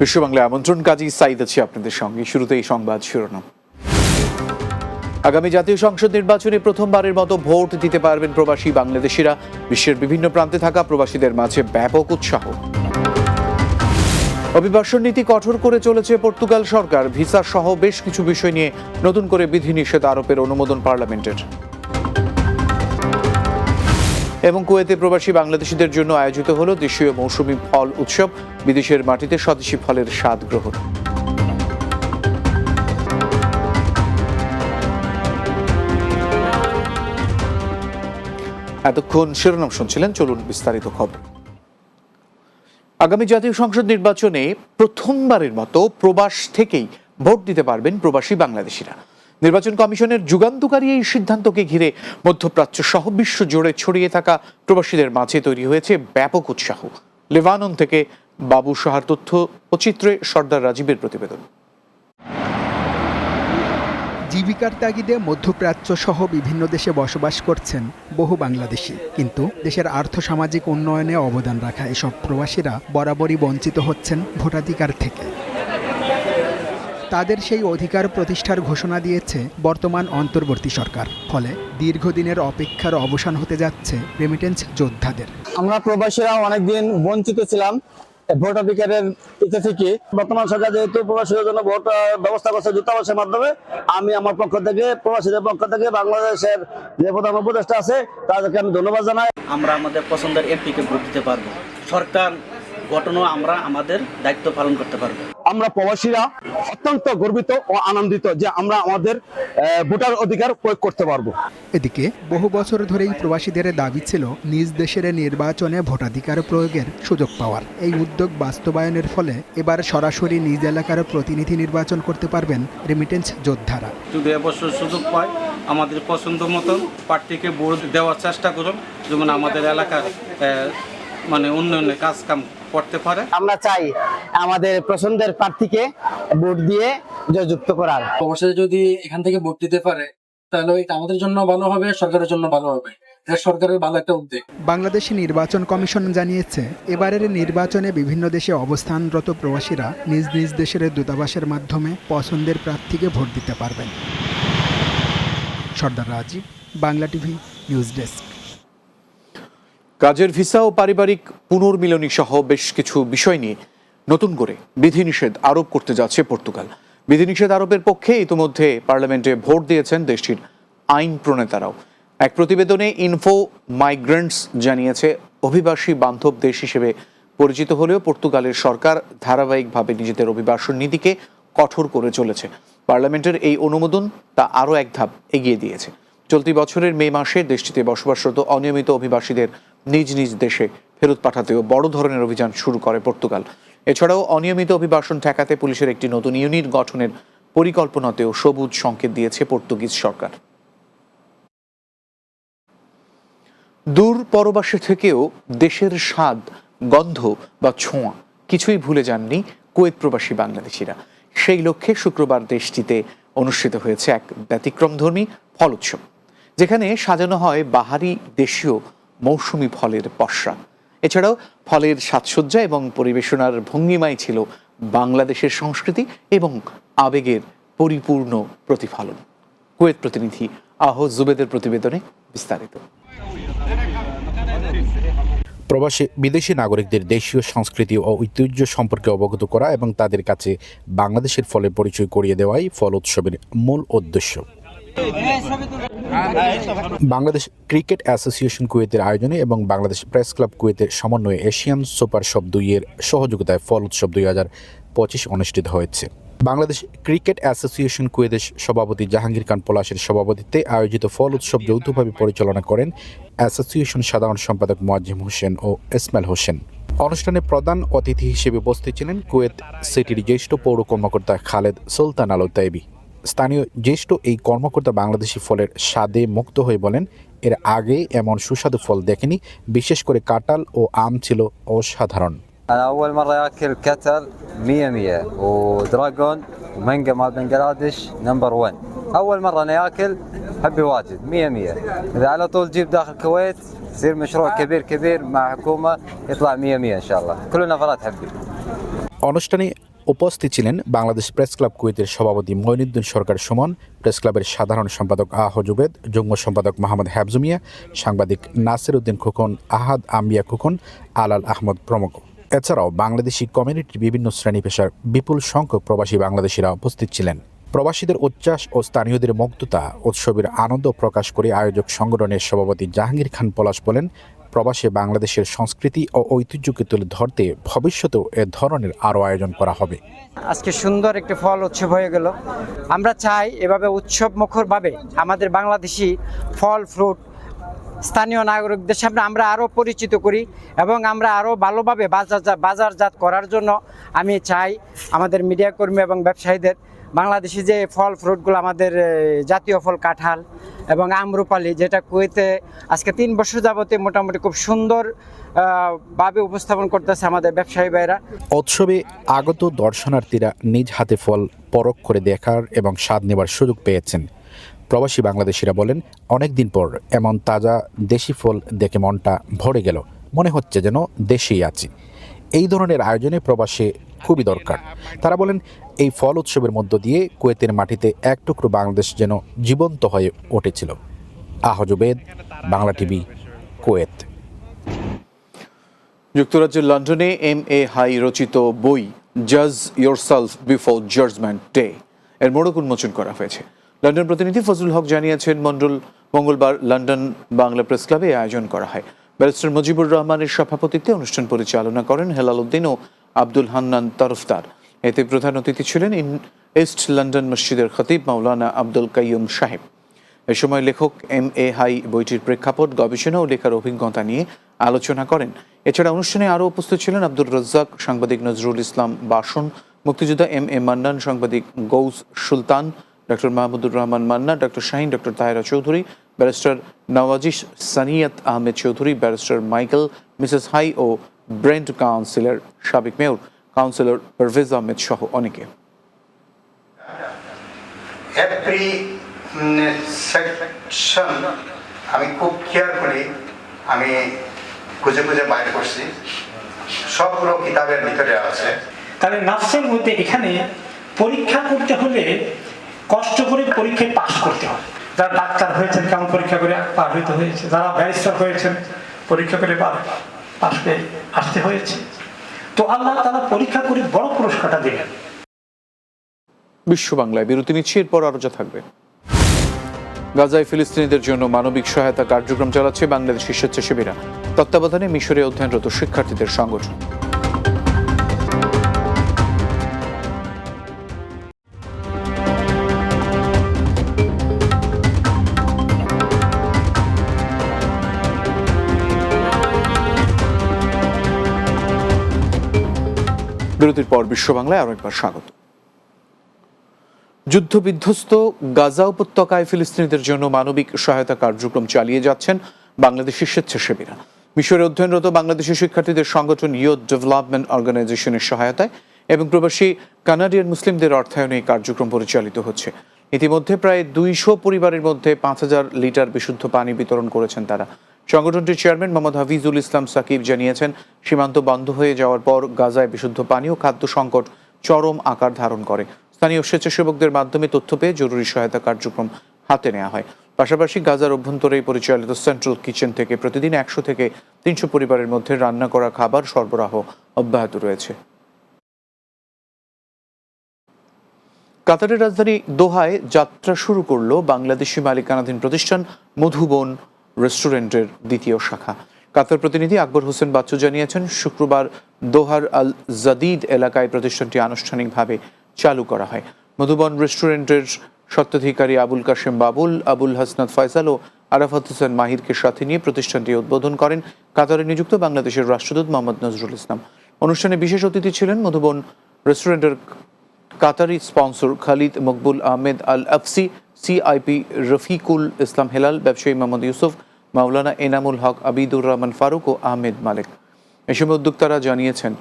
বিশ্ব বাংলা আমন্ত্রণ, কাজী সাইদ আছি আপনাদের সঙ্গে। শুরুতেই সংবাদ শিরোনাম। আগামী জাতীয় সংসদ নির্বাচনে প্রথমবারের মতো ভোট দিতে পারবেন প্রবাসী বাংলাদেশিরা। বিশ্বের বিভিন্ন প্রান্তে থাকা প্রবাসীদের মাঝে ব্যাপক উৎসাহ। অভিবাসন নীতি কঠোর করে চলেছে পর্তুগাল সরকার। ভিসা সহ বেশ কিছু বিষয় নিয়ে নতুন করে বিধিনিষেধ আরোপের অনুমোদন পার্লামেন্টের। এবং কুয়েতে প্রবাসী বাংলাদেশিদের জন্য আয়োজিত হলো দেশীয় মৌসুমী ফল উৎসব। বিদেশের মাটিতে স্বদেশী ফলের স্বাদ গ্রহণ। এতক্ষণ শিরোনাম শুনছিলেন, চলুন বিস্তারিত খবর। আগামী জাতীয় সংসদ নির্বাচনে প্রথমবারের মতো প্রবাস থেকেই ভোট দিতে পারবেন প্রবাসী বাংলাদেশিরা। নির্বাচন কমিশনের যুগান্তকারী এই সিদ্ধান্তকে ঘিরে মধ্যপ্রাচ্য সহ বিশ্ব জুড়ে ছড়িয়ে থাকা প্রবাসীদের মাঝে তৈরি হয়েছে ব্যাপক উৎসাহ। লেবানন থেকে বাবু সাহার তথ্য ও চিত্রে সর্দার রাজীবের প্রতিবেদন। জীবিকার তাগিদে মধ্যপ্রাচ্য সহ বিভিন্ন দেশে বসবাস করছেন বহু বাংলাদেশি। কিন্তু দেশের আর্থসামাজিক উন্নয়নে অবদান রাখা এসব প্রবাসীরা বরাবরই বঞ্চিত হচ্ছেন ভোটাধিকার থেকে। তাদের সেই অধিকার প্রতিষ্ঠার ঘোষণা দিয়েছে বর্তমান অন্তর্বর্তী সরকার। ফলে দীর্ঘদিনের অপেক্ষার অবসান হতে যাচ্ছে রেমিটেন্স যোদ্ধাদের। আমরা প্রবাসীরা অনেকদিন বঞ্চিত ছিলাম ভোটাধিকারের ইচ্ছে থেকে। বর্তমান সরকার যেহেতু প্রবাসীদের জন্য ভোট ব্যবস্থা করছে দূতাবাসের মাধ্যমে আমি আমার পক্ষ থেকে প্রবাসীদের পক্ষ থেকে বাংলাদেশের যে প্রধান উপদেষ্টা আছে তাদেরকে আমি ধন্যবাদ জানাই। আমরা আমাদের পছন্দের এমপিকে ভোট দিতে পারব। সরকার গঠনও আমরা আমাদের দায়িত্ব পালন করতে পারব। আমরা প্রবাসীরা অত্যন্ত গর্বিত ও আনন্দিত যে আমরা আমাদের ভোটার অধিকার প্রয়োগ করতে পারব। এদিকে বহু বছর ধরেই প্রবাসীদের দাবি ছিল নিজ দেশের নির্বাচনে ভোটাধিকার প্রয়োগের সুযোগ পাওয়ার। এই উদ্যোগ বাস্তবায়নের ফলে এবার সরাসরি নিজ এলাকার প্রতিনিধি নির্বাচন করতে পারবেন রেমিটেন্স যোদ্ধারা। যদি এবছর সুযোগ পায় আমাদের পছন্দ মতন প্রার্থীকে ভোট দেওয়ার চেষ্টা করুন। যেমন আমাদের এলাকার মানে উন্নয়নের কাজ কাম করতে পারে। আমরা চাই আমাদের পছন্দের প্রার্থীকে ভোট দিয়ে জয়যুক্ত করার। প্রবাসীরা যদি এখান থেকে ভোট দিতে পারে তাহলে এটা আমাদের জন্য ভালো হবে সরকারের জন্য ভালো হবে। সরকারের ভালো একটা উদ্যোগ। বাংলাদেশ নির্বাচন কমিশন জানিয়েছে এবারের নির্বাচনে বিভিন্ন দেশে অবস্থানরত প্রবাসীরা নিজ নিজ দেশের দূতাবাসের মাধ্যমে পছন্দের প্রার্থীকে ভোট দিতে পারবেন। Sardar Rajib Bangla TV news desk. কাজের ভিসা ও পারিবারিক পুনর্মিলনী সহ বেশ কিছু বিষয় নিয়ে নতুন করে বিধিনিষেধ আরোপ করতে যাচ্ছে পর্তুগাল। বিধিনিষেধ আরোপের পক্ষে ইতিমধ্যে পার্লামেন্টে ভোট দিয়েছেন দেশটির আইন প্রণেতারাও। এক প্রতিবেদনে ইনফো মাইগ্রেন্টস জানিয়েছে, অভিবাসী বান্ধব দেশ হিসেবে পরিচিত হলেও পর্তুগালের সরকার ধারাবাহিকভাবে নিজেদের অভিবাসন নীতিকে কঠোর করে চলেছে। পার্লামেন্টের এই অনুমোদন তা আরও এক ধাপ এগিয়ে দিয়েছে। চলতি বছরের মে মাসে দেশটিতে বসবাসরত অনিয়মিত অভিবাসীদের নিজ নিজ দেশে ফেরত পাঠাতেও বড় ধরনের অভিযান শুরু করে পর্তুগাল। এছাড়াও অনিয়মিত অভিবাসন ঠেকাতে পুলিশের একটি নতুন ইউনিট গঠনের পরিকল্পনাতেও সবুজ সংকেত দিয়েছে পর্তুগিজ সরকার। দূর পরবাসে থেকেও দেশের স্বাদ, গন্ধ বা ছোঁয়া কিছুই ভুলে যাননি কুয়েত প্রবাসী বাংলাদেশিরা। সেই লক্ষ্যে শুক্রবার দেশটিতে অনুষ্ঠিত হয়েছে এক ব্যতিক্রমধর্মী ফল উৎসব। যেখানে সাজানো হয় বাহারি দেশীয় মৌসুমি ফলের পসরা। এছাড়াও ফলের সাজসজ্জা এবং পরিবেশনার ভঙ্গিমাই ছিল বাংলাদেশের সংস্কৃতি এবং আবেগের পরিপূর্ণ প্রতিফলন। কুয়েত প্রতিনিধি আহ জুবেদের প্রতিবেদনে বিস্তারিত। প্রবাসী বিদেশি নাগরিকদের দেশীয় সংস্কৃতি ও ঐতিহ্য সম্পর্কে অবগত করা এবং তাদের কাছে বাংলাদেশের ফলের পরিচয় করিয়ে দেওয়াই ফল উৎসবের মূল উদ্দেশ্য। বাংলাদেশ ক্রিকেট অ্যাসোসিয়েশন কুয়েতের আয়োজনে এবং বাংলাদেশ প্রেস ক্লাব কুয়েতের সমন্বয়ে এশিয়ান সুপার শপ দুইয়ের সহযোগিতায় ফল উৎসব দুই হাজার পঁচিশ অনুষ্ঠিত হয়েছে। বাংলাদেশ ক্রিকেট অ্যাসোসিয়েশন কুয়েতের সভাপতি জাহাঙ্গীর খান পলাশের সভাপতিত্বে আয়োজিত ফল উৎসব যৌথভাবে পরিচালনা করেন অ্যাসোসিয়েশন সাধারণ সম্পাদক মোয়াজ্জিম হোসেন ও ইসমাইল হোসেন। অনুষ্ঠানে প্রধান অতিথি হিসেবে উপস্থিত ছিলেন কুয়েত সিটির জ্যেষ্ঠ পৌর কর্মকর্তা খালেদ সুলতান আলো তাইবি স্থানীয় জ্যেষ্ঠ এই কর্মকর্তা বাংলাদেশি ফলের স্বাদে মুক্ত হয়ে বলেন এর আগে এমন সুস্বাদু ফল দেখেনি বিশেষ করে কাঁঠাল ও আম ছিল অসাধারণ أنا أول مرة آكل كتر مية مية ودراجون ومانجا مال بنجلاديش نمبر 1 أول مرة أنا آكل حبي واجد مية مية إذا على طول جيب داخل الكويت يصير مشروع كبير كبير مع حكومة يطلع مية مية إن شاء الله كلنا نفرات حبي অনুষ্ঠানে উপস্থিত ছিলেন বাংলাদেশ প্রেস ক্লাব কুয়েতের সভাপতি মঈনুদ্দিন সরকার সুমন, প্রেস ক্লাবের সাধারণ সম্পাদক আহ জুবেদ যুগ্ম সম্পাদক মোহাম্মদ হাফজুমিয়া সাংবাদিক নাসির উদ্দিন খোকন, আহাদ আম্বিয়া খোকন, আলাল আহমদ প্রমুখ। এছাড়াও বাংলাদেশি কমিউনিটির বিভিন্ন শ্রেণি পেশার বিপুল সংখ্যক প্রবাসী বাংলাদেশিরা উপস্থিত ছিলেন। প্রবাসীদের উচ্ছ্বাস ও স্থানীয়দের মুগ্ধতা, উৎসবের আনন্দ প্রকাশ করে আয়োজক সংগঠনের সভাপতি জাহাঙ্গীর খান পলাশ বলেন প্রবাসে বাংলাদেশের সংস্কৃতি ও ঐতিহ্যকে তুলে ধরতে ভবিষ্যতেও এ ধরনের আরও আয়োজন করা হবে। আজকে সুন্দর একটি ফল উৎসব হয়ে গেল। আমরা চাই এভাবে উৎসব মুখরভাবে আমাদের বাংলাদেশি ফল, ফ্রুট, স্থানীয় নাগরিকদের সামনে আমরা আরও পরিচিত করি এবং আমরা আরও ভালোভাবে বাজার বাজারজাত করার জন্য আমি চাই আমাদের মিডিয়া কর্মী এবং ব্যবসায়ীদের বাংলাদেশি যে ফল, ফ্রুটগুলো আমাদের জাতীয় ফল, কাঁঠাল এবং আমরুপালি, যেটা কুয়েতে আজকে তিন বছর যাবতে মোটামুটি খুব সুন্দর ভাবে উপস্থাপন করতেছে আমাদের ব্যবসায়ী ভাইরা। উৎসবে আগত দর্শনার্থীরা নিজ হাতে ফল পরখ করে দেখার এবং স্বাদ নেবার সুযোগ পেয়েছেন। প্রবাসী বাংলাদেশিরা বলেন, অনেকদিন পর এমন তাজা দেশি ফল দেখে মনটা ভরে গেল। মনে হচ্ছে যেন দেশেই আছি। এই ধরনের আয়োজনে প্রবাসে খুবই দরকার। তারা বলেন, এই ফল উৎসবের মধ্য দিয়ে কুয়েতের মাটিতে এক টুকরো বাংলাদেশ যেন জীবন্ত হয়ে উঠেছিল। আহজুবেদ বাংলা টিভি, কুয়েত। যুক্তরাজ্যের লন্ডনে এম এ হাই রচিত বই জাজ ইয়োরসেলফ বিফোর জাজমেন্ট ডে এর মোড়ক উন্মোচন করা হয়েছে। লন্ডন প্রতিনিধি ফজলুল হক জানিয়েছেন, মন্ডল, মঙ্গলবার লন্ডন বাংলা প্রেস ক্লাবে আয়োজন করা হয়। ব্যারিস্টার মুজিবুর রহমানের সভাপতিত্বে অনুষ্ঠান পরিচালনা করেন হেলাল উদ্দিন ও আব্দুল হান্নান তরফদার। এতে প্রধান অতিথি ছিলেন ইন ইস্ট লন্ডন মসজিদের খতিব মাওলানা আব্দুল কাইয়ুম সাহেব। এ সময় লেখক এম এ হাই বইটির প্রেক্ষাপট, গবেষণা ও লেখার অভিজ্ঞতা নিয়ে আলোচনা করেন। এছাড়া অনুষ্ঠানে আরও উপস্থিত ছিলেন আব্দুর রজ্জাক, সাংবাদিক নজরুল ইসলাম বাসন, মুক্তিযোদ্ধা এম এ মান্নান, সাংবাদিক Gaus Sultan doctor Mahmudur Rahman Manna doctor Shahin doctor Tahera Chowdhury, barrister Nawajish Saniyat Ahmed Chowdhury, barrister Michael, Mrs Hai ও ব্রেন্ট কাউন্সিলর সাবেক মেয়র কাউন্সিলর পারভেজ আহমেদ সহ অনেকে। আমি খুব কেয়ার করি আমি খুঁজে খুঁজে বাইর করছি। সবগুলো কিতাবের ভিতরে আছে। তাহলে নার্সের মধ্যে এখানে পরীক্ষা করতে হলে কষ্ট করে পরীক্ষায় পাশ করতে হয় যারা ডাক্তার হয়েছেন কেমন পরীক্ষা করে পার হইতে হয়েছে? যারা ব্যারিস্টার হয়েছেন পরীক্ষা করে পার পেয়ে আসতে হয়েছে। তো আল্লাহ তারা পরীক্ষা করে বড় পুরস্কারটা দেবেন বিশ্ব বাংলায় বিরতি নিচ্ছি, এরপর আরও যা থাকবে। গাজায় ফিলিস্তিনিদের জন্য মানবিক সহায়তা কার্যক্রম চালাচ্ছে বাংলাদেশের স্বেচ্ছাসেবীরা তত্ত্বাবধানে মিশরে অধ্যয়নরত শিক্ষার্থীদের সংগঠন। বিরতির পর বিশ্ব বাংলায় আরও একবার স্বাগত। যুদ্ধবিধ্বস্ত গাজা উপত্যকায় ফিলিস্তিনিদের জন্য মানবিক সহায়তা কার্যক্রম চালিয়ে যাচ্ছেন বাংলাদেশি স্বেচ্ছাসেবীরা। মিশরে অধ্যয়নরত বাংলাদেশি শিক্ষার্থীদের সংগঠন ইয়ুথ ডেভেলপমেন্ট অর্গানাইজেশনের সহায়তায় এবং প্রবাসী কানাডিয়ান মুসলিমদের অর্থায়নে এই কার্যক্রম পরিচালিত হচ্ছে। ইতিমধ্যে প্রায় দুইশো পরিবারের মধ্যে পাঁচ হাজার লিটার বিশুদ্ধ পানি বিতরণ করেছেন তারা। সংগঠনটির চেয়ারম্যান মোহাম্মদ হাফিজুল ইসলাম সাকিব জানিয়েছেন, সীমান্ত বন্ধ হয়ে যাওয়ার পর গাজায় বিশুদ্ধ পানি ও খাদ্য সংকট চরম আকার ধারণ করে। স্থানীয় স্বেচ্ছাসেবকদের মাধ্যমে তথ্য পেয়ে জরুরি সহায়তা কার্যক্রম হাতে নেওয়া হয়। পাশাপাশি গাজার অভ্যন্তরে পরিচালিত সেন্ট্রাল কিচেন থেকে প্রতিদিন একশো থেকে তিনশো পরিবারের মধ্যে রান্না করা খাবার সরবরাহ অব্যাহত রয়েছে। কাতারের রাজধানী দোহায় যাত্রা শুরু করল বাংলাদেশি মালিকানাধীন প্রতিষ্ঠান মধুবন রেস্টুরেন্টের দ্বিতীয় শাখা। কাতার প্রতিনিধি আকবর হোসেন বাচ্চু জানিয়েছেন, শুক্রবার দোহার আল জাদিদ এলাকায় প্রতিষ্ঠানটি আনুষ্ঠানিকভাবে চালু করা হয়। মধুবন রেস্টুরেন্টের স্বত্বাধিকারী আবুল কাশেম বাবুল, আবুল হাসনাত ফয়সাল ও আরাফাত হোসেন মাহিরকে সাথে নিয়ে প্রতিষ্ঠানটি উদ্বোধন করেন কাতারে নিযুক্ত বাংলাদেশের রাষ্ট্রদূত মোহাম্মদ নজরুল ইসলাম। অনুষ্ঠানে বিশেষ অতিথি ছিলেন মধুবন রেস্টুরেন্টের Qatari sponsor Khalid Maqbul Ahmed Al Afsi CIP Rafiqul Islam Helal, ব্যবসায়ী মোহাম্মদ ইউসুফ মাওলানা এনামুল হক আবিদুর রহমান ফারুক ও আহমেদ মালেক। এ সময় উদ্যোক্তারা জানিয়েছেন,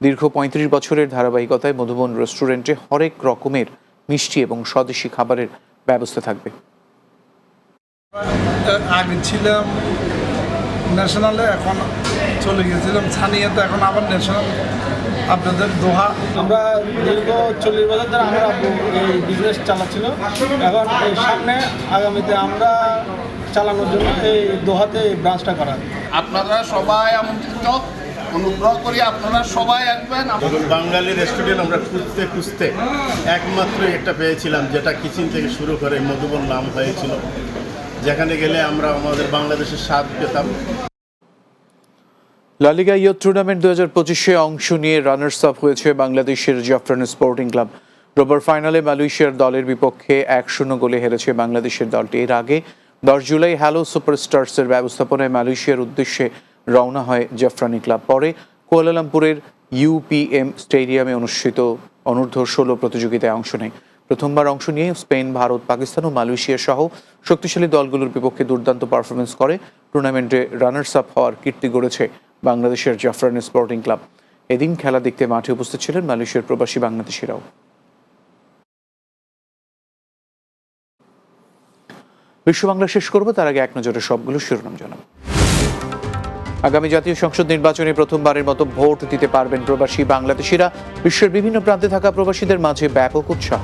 দীর্ঘ পঁয়ত্রিশ বছরের ধারাবাহিকতায় মধুবন রেস্টুরেন্টে হরেক রকমের মিষ্টি এবং স্বদেশি খাবারের ব্যবস্থা থাকবে। আমি ছিলাম ন্যাশনালে এখন চলে গেছিলাম সানিয়াতে এখন আবার ন্যাশনাল আপনাদের দোহা। আমরা দীর্ঘ চল্লিশ বছর ধরে আমার এই বিজনেস চালাচ্ছিল। এখন এই সামনে আগামীতে আমরা চালানোর জন্য এই দোহাতে এই ব্রাঞ্চটা করা। আপনারা সবাই আমন্ত্রিত। অনুগ্রহ করি আপনারা সবাই আসবেন। বাঙালি রেস্টুরেন্ট আমরা খুঁজতে খুঁজতে একমাত্র একটা পেয়েছিলাম যেটা কিচেন থেকে শুরু করে মধুবন নাম হয়েছিল। যেখানে গেলে আমরা আমাদের বাংলাদেশের স্বাদ পেতাম। লালিগা ইয়ুথ টুর্নামেন্ট দু হাজার পঁচিশে অংশ নিয়ে রানার্স আপ হয়েছে বাংলাদেশের জাফরান স্পোর্টিং ক্লাব। রোববার ফাইনালে মালয়েশিয়ার দলের বিপক্ষে এক শূন্য গোলে হেরেছে বাংলাদেশের দলটি। এর আগে দশ জুলাই হ্যালো সুপারস্টার্সের ব্যবস্থাপনায় মালয়েশিয়ার উদ্দেশ্যে রওনা হয় জাফরানি ক্লাব। পরে কুয়ালালামপুরের ইউপিএম স্টেডিয়ামে অনুষ্ঠিত অনূর্ধ্ব ষোলো প্রতিযোগিতায় অংশ নেয়। প্রথমবার অংশ নিয়ে স্পেন, ভারত, পাকিস্তান ও মালয়েশিয়া সহ শক্তিশালী দলগুলোর বিপক্ষে দুর্দান্ত পারফরমেন্স করে। টুর্নামেন্টে রানার্স আপ হওয়ার কীর্তি গড়েছে বাংলাদেশের জাফরান স্পোর্টিং ক্লাব এদিন খেলা দেখতে মাঠে উপস্থিত ছিলেন মালয়েশিয়ার প্রবাসী বাংলাদেশিরাও। বিশ্ব বাংলা শেষ করব, তার আগে এক নজরে সবগুলো শিরোনাম জানাব। আগামী জাতীয় সংসদ নির্বাচনে প্রথমবারের মতো ভোট দিতে পারবেন প্রবাসী বাংলাদেশিরা। বিশ্বের বিভিন্ন প্রান্তে থাকা প্রবাসীদের মাঝে ব্যাপক উৎসাহ।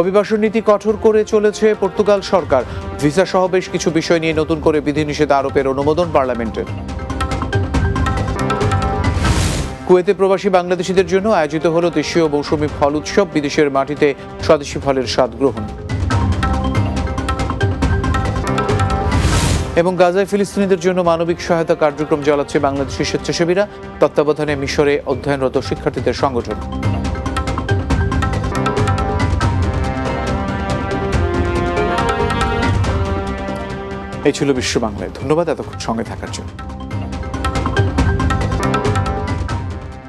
অভিবাসন নীতি কঠোর করে চলেছে পর্তুগাল সরকার। ভিসা সহ বেশ কিছু বিষয় নিয়ে নতুন করে বিধিনিষেধ আরোপের অনুমোদন পার্লামেন্টের। কুয়েতে প্রবাসী বাংলাদেশিদের জন্য আয়োজিত হল দেশীয় মৌসুমী ফল উৎসব, বিদেশের মাটিতে স্বদেশী ফলের স্বাদ গ্রহণ। এবং গাজায় ফিলিস্তিনিদের জন্য মানবিক সহায়তা কার্যক্রম চালাচ্ছে বাংলাদেশের স্বেচ্ছাসেবীরা। তত্ত্বাবধানে মিশরে অধ্যয়নরত শিক্ষার্থীদের সংগঠন। এই ছিল বিশ্ব বাংলায়। ধন্যবাদ এতক্ষণ সঙ্গে থাকার জন্য।